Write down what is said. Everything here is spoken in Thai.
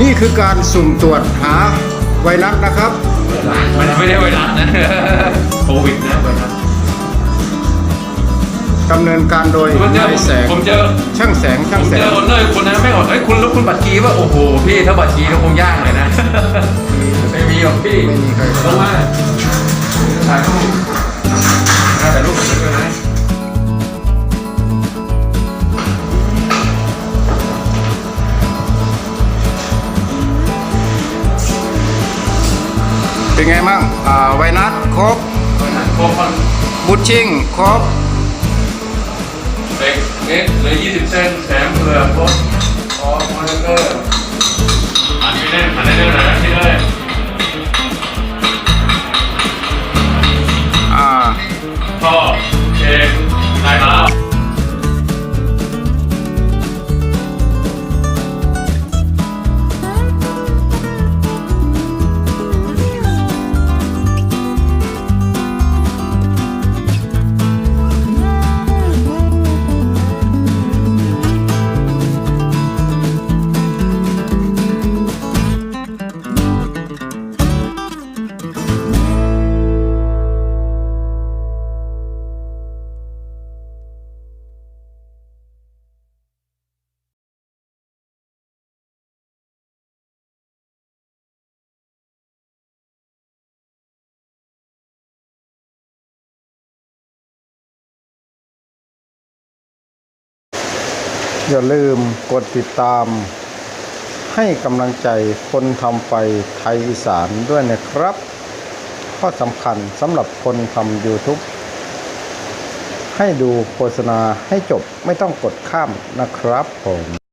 นี่คือการสุ่มตรวจหาไวรัสนะครับ มันไม่ได้ไวรัสนะ โควิดนะไวรัสดำเนินการโดยผมเจอนายแสง ผมเจอช่างแสง ผช่างมแสเจง อคนเลยคนนั้นไม่บอกเฮ้ยคุณแล้วคุณบัตรกีว่าโอ้โหพี่ถ้าบัตรกีก็คงยากเลยนะ ไม่มีหรอกพี่ไม่มีใครลงมาถ่ายรูป เป็นไงมั่งอ่าไวรัสครบโคคอนบุชชิ่งครบ เล็กเล็กเหลย20เซนแถมเปลือกรถ อย่าลืมกดติดตาม ให้กำลังใจคนทำไฟไทยอีสานด้วยนะครับ ข้อสำคัญสำหรับคนทำ YouTube ให้ดูโฆษณาให้จบไม่ต้องกดข้ามนะครับผม